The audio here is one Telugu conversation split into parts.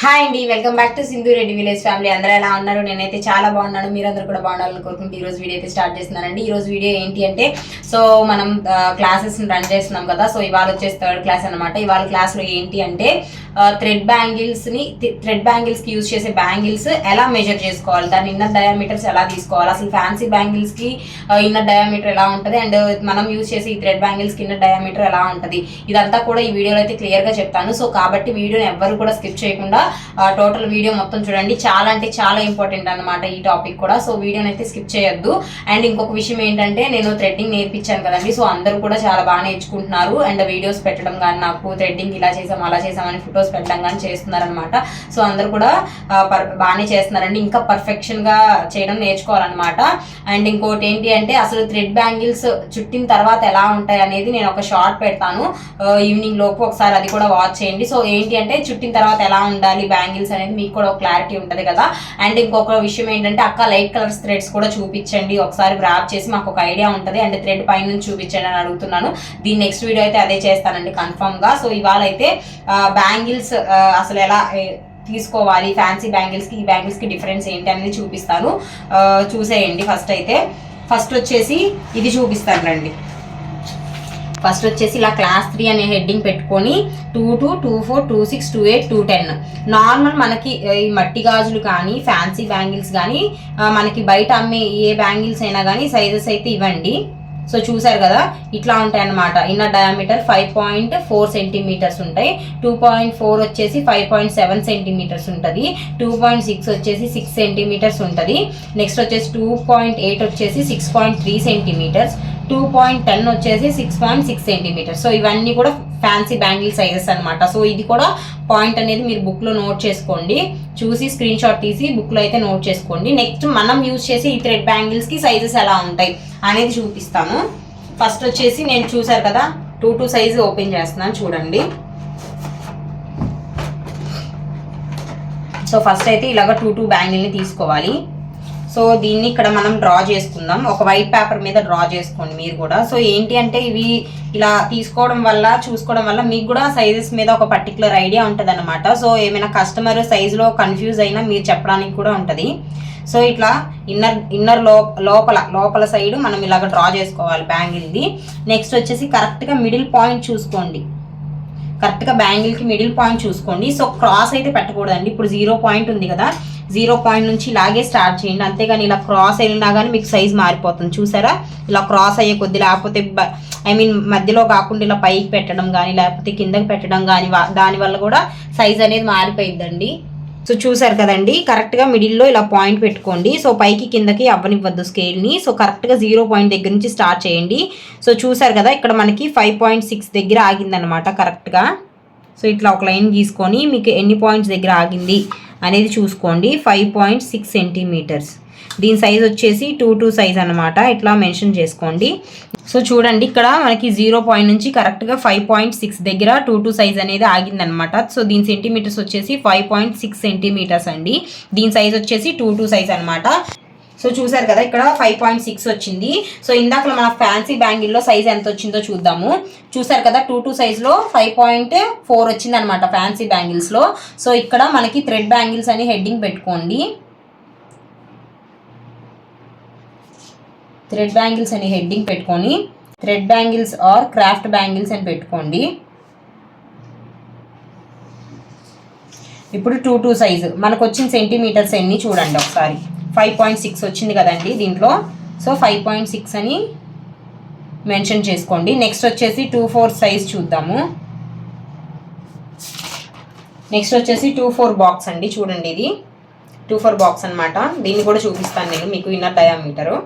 హాయ్ అండి welcome back to Sindhu Reddy village family. అందరూ ఎలా ఉన్నారు? నేనైతే చాలా బాగున్నాను. మీరందరూ కూడా బాగుండాలని కోరుకుంటూ ఈ రోజు వీడియో అయితే స్టార్ట్ చేస్తున్నానండి. ఈ రోజు వీడియో ఏంటి అంటే సో మనం క్లాసెస్ రన్ చేస్తున్నాం కదా. సో ఇవాళ వచ్చేసి థర్డ్ క్లాస్ అనమాట ఇవాళ క్లాస్లో ఏంటి అంటే థ్రెడ్ బ్యాంగిల్స్ని థ్రెడ్ బ్యాంగిల్స్కి యూజ్ చేసే బ్యాంగిల్స్ ఎలా మెజర్ చేసుకోవాలి? దాని ఇన్నర్ డయామీటర్స్ ఎలా తీసుకోవాలి? అసలు ఫ్యాన్సీ బ్యాంగిల్స్కి ఇన్నర్ డయామీటర్ ఎలా ఉంటుంది? అండ్ మనం యూజ్ చేసే ఈ థ్రెడ్ బ్యాంగిల్స్కి ఇన్నర్ డయామీటర్ ఎలా ఉంటుంది? ఇదంతా కూడా ఈ వీడియోలో అయితే క్లియర్గా చెప్తాను. సో కాబట్టి వీడియోని ఎవ్వరు కూడా స్కిప్ చేయకుండా టోటల్ వీడియో మొత్తం చూడండి. చాలా అంటే చాలా ఇంపార్టెంట్ అనమాట ఈ టాపిక్ కూడా. సో వీడియోని అయితే స్కిప్ చేయొద్దు. అండ్ ఇంకొక విషయం ఏంటంటే నేను థ్రెడ్డింగ్ నేర్పించాను కదండి. సో అందరూ కూడా చాలా బాగా నేర్చుకుంటున్నారు. అండ్ వీడియోస్ పెట్టడం కానీ నాకు థ్రెడ్డింగ్ ఇలా చేసాం అలా చేసామని ఫొటోస్ పెట్టడం కానీ చేస్తున్నారనమాట సో అందరూ కూడా బాగానే చేస్తున్నారండి. ఇంకా పర్ఫెక్షన్గా చేయడం నేర్చుకోవాలన్నమాట. అండ్ ఇంకోటి ఏంటి అంటే అసలు థ్రెడ్ బ్యాంగిల్స్ చుట్టిన తర్వాత ఎలా ఉంటాయి అనేది నేను ఒక షార్ట్ పెడతాను. ఈవినింగ్ లోపు ఒకసారి అది కూడా వాచ్ చేయండి. సో ఏంటి అంటే చుట్టిన తర్వాత ఎలా ఉండాలి బ్యాంగిల్స్ అనేది మీకు కూడా ఒక క్లారిటీ ఉంటుంది కదా. అండ్ ఇంకొక విషయం ఏంటంటే అక్క లైట్ కలర్స్ థ్రెడ్స్ కూడా చూపించండి. ఒకసారి గ్రాప్ చేసి మాకు ఒక ఐడియా ఉంటుంది. అండ్ థ్రెడ్ పైన నుంచి చూపించండి అని అడుగుతున్నాను. దీని నెక్స్ట్ వీడియో అయితే అదే చేస్తానండి కన్ఫర్మ్గా. సో ఇవాళ అయితే బ్యాంగిల్ బ్యాంగిల్స్ అసలు ఎలా తీసుకోవాలి ఫ్యాన్సీ బ్యాంగిల్స్కి ఈ బ్యాంగిల్స్కి డిఫరెన్స్ ఏంటి అనేది చూపిస్తాను. చూసేయండి ఫస్ట్ అయితే. ఫస్ట్ వచ్చేసి ఇది చూపిస్తాను రండి. ఫస్ట్ వచ్చేసి ఇలా క్లాస్ త్రీ అనే హెడ్డింగ్ పెట్టుకొని two two two four two six two eight two ten normal మనకి ఈ మట్టి గాజులు కానీ ఫ్యాన్సీ బ్యాంగిల్స్ కానీ మనకి బయట అమ్మే ఏ బ్యాంగిల్స్ అయినా కానీ సైజెస్ అయితే ఇవ్వండి. సో చూసారు కదా ఇట్లా ఉంటాయి అన్నమాట inner diameter five point four centimetres ఉంటాయి. టూ పాయింట్ ఫోర్ వచ్చేసి ఫైవ్ పాయింట్ సెవెన్ సెంటీమీటర్స్ ఉంటుంది. టూ పాయింట్ సిక్స్ వచ్చేసి సిక్స్ సెంటీమీటర్స్ ఉంటుంది. నెక్స్ట్ వచ్చేసి టూ పాయింట్ ఎయిట్ వచ్చేసి six point three centimetres two point ten వచ్చేసి six point six centimetres so ఇవన్నీ కూడా ఫ్యాన్సీ బ్యాంగిల్ సైజెస్ అనమాట సో ఇది కూడా పాయింట్ అనేది మీరు బుక్లో నోట్ చేసుకోండి. చూసి స్క్రీన్ షాట్ తీసి బుక్లో అయితే నోట్ చేసుకోండి. నెక్స్ట్ మనం యూజ్ చేసే ఈ థ్రెడ్ బ్యాంగిల్స్కి సైజెస్ ఎలా ఉంటాయి అనేది చూపిస్తాను. ఫస్ట్ వచ్చేసి నేను చూసారు కదా టూ టూ సైజు ఓపెన్ చేస్తున్నాను చూడండి. సో ఫస్ట్ అయితే ఇలాగ టూ టూ బ్యాంగిల్ని తీసుకోవాలి. సో దీన్ని ఇక్కడ మనం డ్రా చేసుకుందాం. ఒక వైట్ పేపర్ మీద డ్రా చేసుకోండి మీరు కూడా. సో ఏంటి అంటే ఇవి ఇలా తీసుకోవడం వల్ల చూసుకోవడం వల్ల మీకు కూడా సైజెస్ మీద ఒక పర్టికులర్ ఐడియా ఉంటుంది అనమాట సో ఏమైనా కస్టమర్ సైజులో కన్ఫ్యూజ్ అయినా మీరు చెప్పడానికి కూడా ఉంటుంది. సో ఇట్లా ఇన్నర్ ఇన్నర్లో లోపల లోపల సైడ్ మనం ఇలాగ డ్రా చేసుకోవాలి బ్యాంగిల్ది. నెక్స్ట్ వచ్చేసి కరెక్ట్గా మిడిల్ పాయింట్ చూసుకోండి. కరెక్ట్గా బ్యాంగిల్కి మిడిల్ పాయింట్ చూసుకోండి. సో క్రాస్ అయితే పెట్టకూడదండి. ఇప్పుడు జీరో పాయింట్ ఉంది కదా. జీరో పాయింట్ నుంచి ఇలాగే స్టార్ట్ చేయండి. అంతేగాని ఇలా క్రాస్ అయినా కానీ మీకు సైజ్ మారిపోతుంది. చూసారా? ఇలా క్రాస్ అయ్యే కొద్ది లేకపోతే ఐ మీన్ మధ్యలో కాకుండా ఇలా పైకి పెట్టడం కానీ లేకపోతే కిందకి పెట్టడం కానీ దానివల్ల కూడా సైజ్ అనేది మారిపోయిద్దండి. సో చూసారు కదండి? కరెక్ట్గా మిడిల్లో ఇలా పాయింట్ పెట్టుకోండి. సో పైకి కిందకి అవ్వనివ్వద్దు స్కేల్ని సో కరెక్ట్గా జీరో పాయింట్ దగ్గర నుంచి స్టార్ట్ చేయండి. సో చూసారు కదా? ఇక్కడ మనకి ఫైవ్ పాయింట్ సిక్స్ దగ్గర ఆగిందనమాట కరెక్ట్గా సో ఇట్లా ఒక లైన్ గీసుకొని మీకు ఎన్ని పాయింట్స్ దగ్గర ఆగింది? అనేది చూసుకోండి. ఫైవ్ పాయింట్ సిక్స్ సెంటీమీటర్స్ దీని సైజ్ వచ్చేసి టూ టూ సైజ్ అనమాట ఇట్లా మెన్షన్ చేసుకోండి. సో చూడండి ఇక్కడ మనకి జీరో పాయింట్ నుంచి కరెక్ట్గా ఫైవ్ పాయింట్ సిక్స్ దగ్గర టూ టూ సైజ్ అనేది ఆగిందనమాట సో దీని సెంటీమీటర్స్ వచ్చేసి ఫైవ్ పాయింట్ సిక్స్ సెంటీమీటర్స్ అండి. దీని సైజ్ వచ్చేసి టూ టూ సైజ్ అనమాట సో చూసారు కదా ఇక్కడ ఫైవ్ పాయింట్ సిక్స్ వచ్చింది. సో ఇందాక మన ఫ్యాన్సీ బ్యాంగిల్లో సైజ్ ఎంత వచ్చిందో చూద్దాము. చూసారు కదా టూ టూ సైజ్లో ఫైవ్ పాయింట్ ఫోర్ వచ్చింది అనమాట ఫ్యాన్సీ బ్యాంగిల్స్లో సో ఇక్కడ మనకి థ్రెడ్ బ్యాంగిల్స్ అని హెడ్డింగ్ పెట్టుకోండి. థ్రెడ్ బ్యాంగిల్స్ అని హెడ్డింగ్ పెట్టుకొని thread bangles or craft bangles అని పెట్టుకోండి. ఇప్పుడు టూ టూ సైజు మనకు వచ్చిన సెంటీమీటర్స్ ఎన్ని చూడండి ఒకసారి. ఫైవ్ పాయింట్ సిక్స్ వచ్చింది కదండి దీంట్లో. సో ఫైవ్ పాయింట్ సిక్స్ అని మెన్షన్ చేసుకోండి. నెక్స్ట్ వచ్చేసి టూ ఫోర్ సైజ్ చూద్దాము. నెక్స్ట్ వచ్చేసి టూ ఫోర్ బాక్స్ అండి చూడండి ఇది. టూ ఫోర్ బాక్స్ అనమాట దీన్ని కూడా చూపిస్తాను నేను మీకు ఇన్నర్ డయామీటరు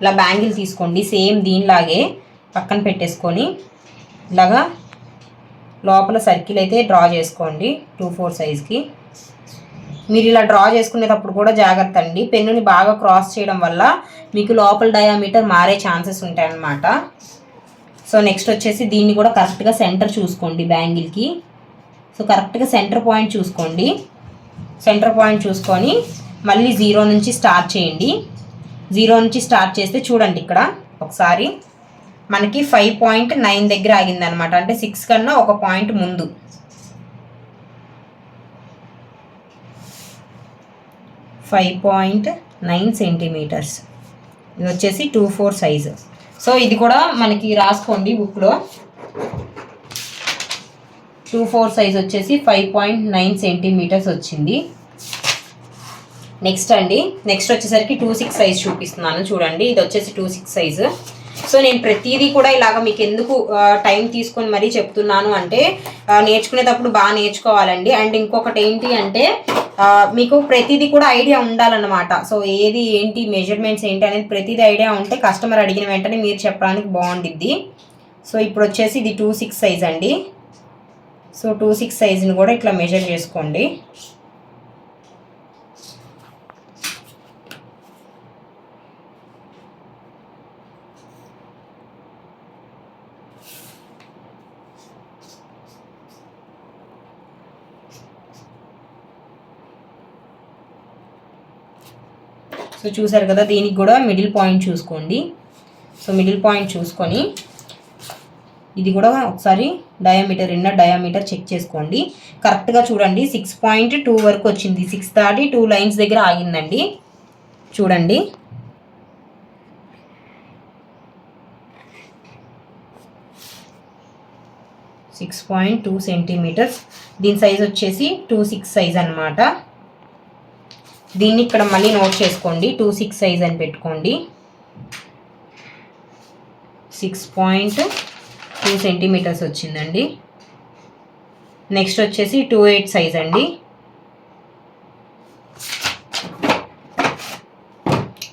ఇలా బ్యాంగిల్ తీసుకోండి సేమ్ దీనిలాగే పక్కన పెట్టేసుకొని. ఇలాగా లోపల సర్కిల్ అయితే డ్రా చేసుకోండి టూ ఫోర్ సైజ్కి మీరు ఇలా డ్రా చేసుకునేటప్పుడు కూడా జాగ్రత్త అండి. పెన్నుని బాగా క్రాస్ చేయడం వల్ల మీకు లోపల డయామీటర్ మారే ఛాన్సెస్ ఉంటాయన్నమాట. సో నెక్స్ట్ వచ్చేసి దీన్ని కూడా కరెక్ట్గా సెంటర్ చూసుకోండి బ్యాంగిల్కి సో కరెక్ట్గా సెంటర్ పాయింట్ చూసుకోండి. సెంటర్ పాయింట్ చూసుకొని మళ్ళీ జీరో నుంచి స్టార్ట్ చేయండి. జీరో నుంచి స్టార్ట్ చేస్తే చూడండి ఇక్కడ ఒకసారి. మనకి ఫైవ్ పాయింట్ నైన్ దగ్గర ఆగింది అనమాట అంటే సిక్స్ కన్నా ఒక పాయింట్ ముందు. ఫైవ్ పాయింట్ నైన్ సెంటీమీటర్స్ ఇది వచ్చేసి టూ ఫోర్ సైజు సో ఇది కూడా మనకి రాసుకోండి బుక్లో. టూ ఫోర్ సైజ్ వచ్చేసి ఫైవ్ పాయింట్ నైన్ సెంటీమీటర్స్ వచ్చింది. నెక్స్ట్ అండి. నెక్స్ట్ వచ్చేసరికి టూ సిక్స్ సైజ్ చూపిస్తున్నాను. చూడండి. ఇది వచ్చేసి టూ సిక్స్ సైజు సో నేను ప్రతిదీ కూడా ఇలాగ మీకు ఎందుకు టైం తీసుకొని మరీ చెప్తున్నాను అంటే నేర్చుకునేటప్పుడు బాగా నేర్చుకోవాలండి. అండ్ ఇంకొకటి ఏంటి అంటే మీకు ప్రతిదీ కూడా ఐడియా ఉండాలన్నమాట. సో ఏది ఏంటి మెజర్మెంట్స్ ఏంటి అనేది ప్రతిదీ ఐడియా ఉంటే కస్టమర్ అడిగిన వెంటనే మీరు చెప్పడానికి బాగుండిద్ది. సో ఇప్పుడు వచ్చేసి ఇది టూ సిక్స్ సైజ్ అండి. సో టూ సిక్స్ సైజుని కూడా ఇట్లా మెజర్ చేసుకోండి. సో చూసారు కదా దీనికి కూడా మిడిల్ పాయింట్ చూసుకోండి. సో మిడిల్ పాయింట్ చూసుకొని ఇది కూడా ఒకసారి డయామీటర్ ఇన్న డయామీటర్ చెక్ చేసుకోండి. కరెక్ట్గా చూడండి సిక్స్ పాయింట్ టూ వరకు వచ్చింది. సిక్స్ దాటి టూ లైన్స్ దగ్గర ఆగిందండి. చూడండి. సిక్స్ పాయింట్ టూ సెంటీమీటర్స్ దీని సైజ్ వచ్చేసి టూ సిక్స్ సైజ్ అన్నమాట. దీన్ని ఇక్కడ మళ్ళీ నోట్ చేసుకోండి. టూ సిక్స్ సైజ్ అని పెట్టుకోండి. సిక్స్ పాయింట్ టూ సెంటీమీటర్స్ వచ్చిందండి. నెక్స్ట్ వచ్చేసి టూ ఎయిట్ సైజ్ అండి.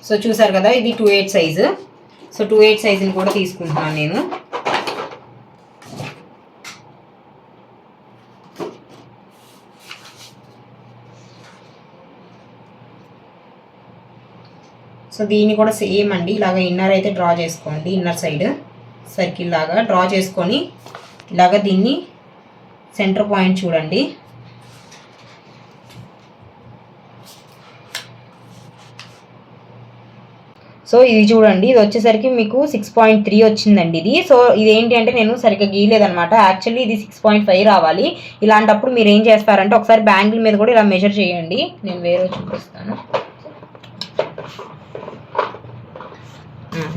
సో చూసారు కదా ఇది two eight size. So two eight సైజుని కూడా తీసుకుంటున్నాను నేను. సో దీన్ని కూడా సేమ్ అండి. ఇలాగ ఇన్నర్ అయితే డ్రా చేసుకోండి. ఇన్నర్ సైడ్ సర్కిల్ లాగా డ్రా చేసుకొని ఇలాగ దీన్ని సెంటర్ పాయింట్ చూడండి. సో ఇది చూడండి. ఇది వచ్చేసరికి మీకు సిక్స్ పాయింట్ త్రీ వచ్చిందండి ఇది. సో ఇది ఏంటి అంటే నేను సరిగ్గా గీయలేదనమాట యాక్చువల్లీ ఇది సిక్స్ పాయింట్ ఫైవ్ రావాలి. ఇలాంటప్పుడు మీరు ఏం చేస్తారంటే ఒకసారి బ్యాంగిల్ మీద కూడా ఇలా మెజర్ చేయండి. నేను వేరే చూపిస్తాను.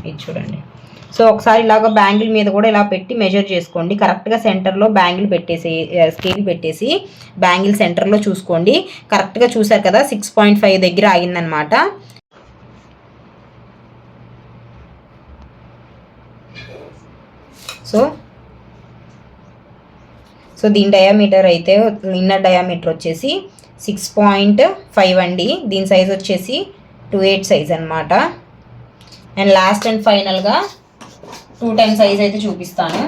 ఇది చూడండి. సో ఒకసారి ఇలాగ బ్యాంగిల్ మీద కూడా ఇలా పెట్టి మెజర్ చేసుకోండి. కరెక్ట్గా సెంటర్లో బ్యాంగిల్ పెట్టేసి స్కేల్ పెట్టేసి బ్యాంగిల్ సెంటర్లో చూసుకోండి. కరెక్ట్గా చూసారు కదా సిక్స్ పాయింట్ ఫైవ్ దగ్గర ఆగిందనమాట సో సో దీని డయామీటర్ అయితే ఇన్నర్ డయామీటర్ వచ్చేసి సిక్స్ పాయింట్ ఫైవ్ అండి. దీని సైజ్ వచ్చేసి టూ ఎయిట్ సైజ్ అనమాట అండ్ లాస్ట్ అండ్ ఫైనల్గా టూ టైమ్ సైజ్ అయితే చూపిస్తాను.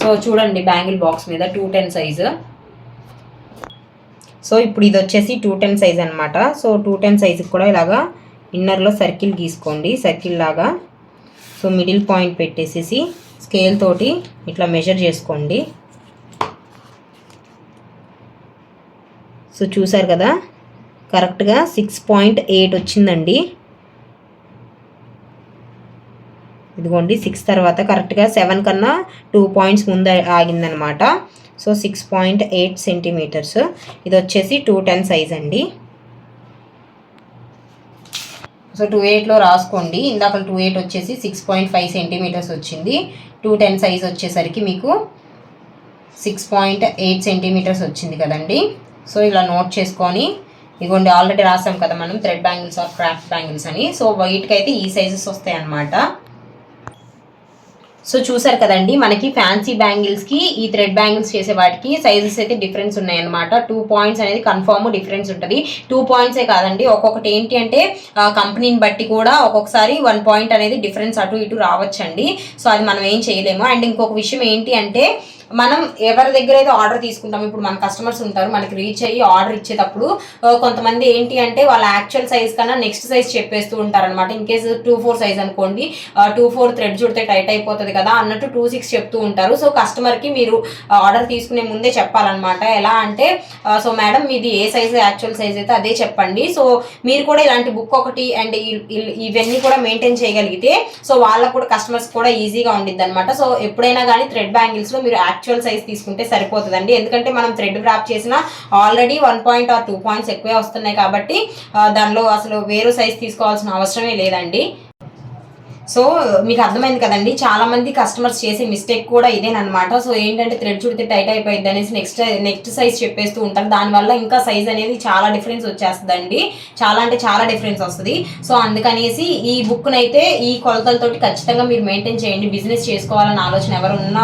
సో చూడండి బ్యాంగిల్ బాక్స్ మీద టూ టెన్ సైజు సో ఇప్పుడు ఇది వచ్చేసి టూ టెన్ సైజ్ అనమాట సో టూ టెన్ సైజుకి కూడా ఇలాగా ఇన్నర్లో సర్కిల్ గీసుకోండి. సర్కిల్ లాగా. సో మిడిల్ పాయింట్ పెట్టేసేసి స్కేల్ తోటి ఇట్లా మెజర్ చేసుకోండి. సో చూసారు కదా? కరెక్ట్గా సిక్స్ పాయింట్ ఎయిట్ వచ్చిందండి. ఇదిగోండి సిక్స్ తర్వాత కరెక్ట్గా సెవెన్ కన్నా టూ పాయింట్స్ ముందు ఆగిందనమాట. So six point eight centimetres ఇది వచ్చేసి టూ టెన్ సైజ్ అండి. సో టూ ఎయిట్లో రాసుకోండి. ఇందాక టూ ఎయిట్ వచ్చేసి సిక్స్ పాయింట్ ఫైవ్ సెంటీమీటర్స్ వచ్చింది. టూ టెన్ సైజ్ వచ్చేసరికి మీకు సిక్స్ పాయింట్ ఎయిట్ సెంటీమీటర్స్ వచ్చింది కదండి. సో ఇలా నోట్ చేసుకొని ఇదిగోండి ఆల్రెడీ రాసాం కదా మనం thread bangles or craft bangles అని. సో వైట్కైతే ఈ సైజెస్ వస్తాయి అన్నమాట. సో చూసారు కదండి మనకి ఫ్యాన్సీ బ్యాంగిల్స్కి ఈ థ్రెడ్ బ్యాంగిల్స్ చేసే వాటికి సైజెస్ అయితే డిఫరెన్స్ ఉన్నాయన్నమాట టూ పాయింట్స్ అనేది కన్ఫర్మ్ డిఫరెన్స్ ఉంటుంది. టూ పాయింట్సే కాదండి ఒక్కొక్కటి ఏంటి అంటే కంపెనీని బట్టి కూడా ఒక్కొక్కసారి వన్ పాయింట్ అనేది డిఫరెన్స్ అటు ఇటు రావచ్చండి. సో అది మనం ఏం చేయలేము. అండ్ ఇంకొక విషయం ఏంటి అంటే మనం ఎవరి దగ్గర అయితే ఆర్డర్ తీసుకుంటాం ఇప్పుడు మన కస్టమర్స్ ఉంటారు మనకి రీచ్ అయ్యి ఆర్డర్ ఇచ్చేటప్పుడు కొంతమంది ఏంటి అంటే వాళ్ళ యాక్చువల్ సైజ్ కన్నా నెక్స్ట్ సైజ్ చెప్పేస్తూ ఉంటారు అనమాట in case two four size అనుకోండి టూ ఫోర్ థ్రెడ్ చుడితే టైట్ అయిపోతుంది కదా అన్నట్టు టూ సిక్స్ చెప్తూ ఉంటారు. సో కస్టమర్కి మీరు ఆర్డర్ తీసుకునే ముందే చెప్పాలన్నమాట. ఎలా అంటే సో మేడం మీది ఏ సైజ్ యాక్చువల్ సైజ్ అయితే అదే చెప్పండి. సో మీరు కూడా ఇలాంటి బుక్ ఒకటి అండ్ ఇవన్నీ కూడా మెయింటైన్ చేయగలిగితే సో వాళ్ళకు కూడా కస్టమర్స్ కూడా ఈజీగా ఉండిద్ది అనమాట సో ఎప్పుడైనా కానీ థ్రెడ్ బ్యాంగిల్స్లో మీరు యాక్చువల్ సైజ్ తీసుకుంటే సరిపోతుందండి. ఎందుకంటే మనం థ్రెడ్ వ్రాప్ చేసిన already one point or two points ఎక్కువే వస్తున్నాయి కాబట్టి దానిలో అసలు వేరే సైజ్ తీసుకోవాల్సిన అవసరమే లేదండి. సో మీకు అర్థమైంది కదండి. చాలా మంది కస్టమర్స్ చేసే మిస్టేక్ కూడా ఇదేనమాట సో ఏంటంటే థ్రెడ్ చుడితే టైట్ అయిపోయింది అనేసి నెక్స్ట్ నెక్స్ట్ సైజ్ చెప్పేస్తూ ఉంటారు. దానివల్ల ఇంకా సైజ్ అనేది చాలా డిఫరెన్స్ వచ్చేస్తుందండి. చాలా అంటే చాలా డిఫరెన్స్ వస్తుంది. సో అందుకనేసి ఈ బుక్ అయితే ఈ కొలతలతోటి ఖచ్చితంగా మీరు మెయింటైన్ చేయండి. బిజినెస్ చేసుకోవాలని ఆలోచన ఎవరు ఉన్న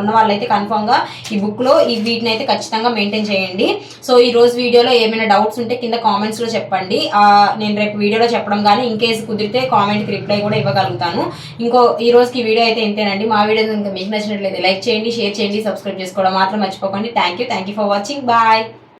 ఉన్న వాళ్ళైతే కన్ఫామ్గా ఈ బుక్లో ఈ వీటిని అయితే ఖచ్చితంగా మెయింటైన్ చేయండి. సో ఈ రోజు వీడియోలో ఏమైనా డౌట్స్ ఉంటే కింద కామెంట్స్లో చెప్పండి. నేను రేపు వీడియోలో చెప్పడం కానీ ఇన్ కేసు కుదిరితే కామెంట్కి రిప్లై కూడా ఇవ్వగలుగుతాను ఇంకో ఈ రోజుకి వీడియో అయితే ఇంతేనండి. మా వీడియో ఇంకా మీకు నచ్చినట్లయితే లైక్ చేయండి షేర్ చేయండి సబ్స్క్రైబ్ చేసుకోవడం మాత్రం మర్చిపోకండి. Thank you thank you for watching bye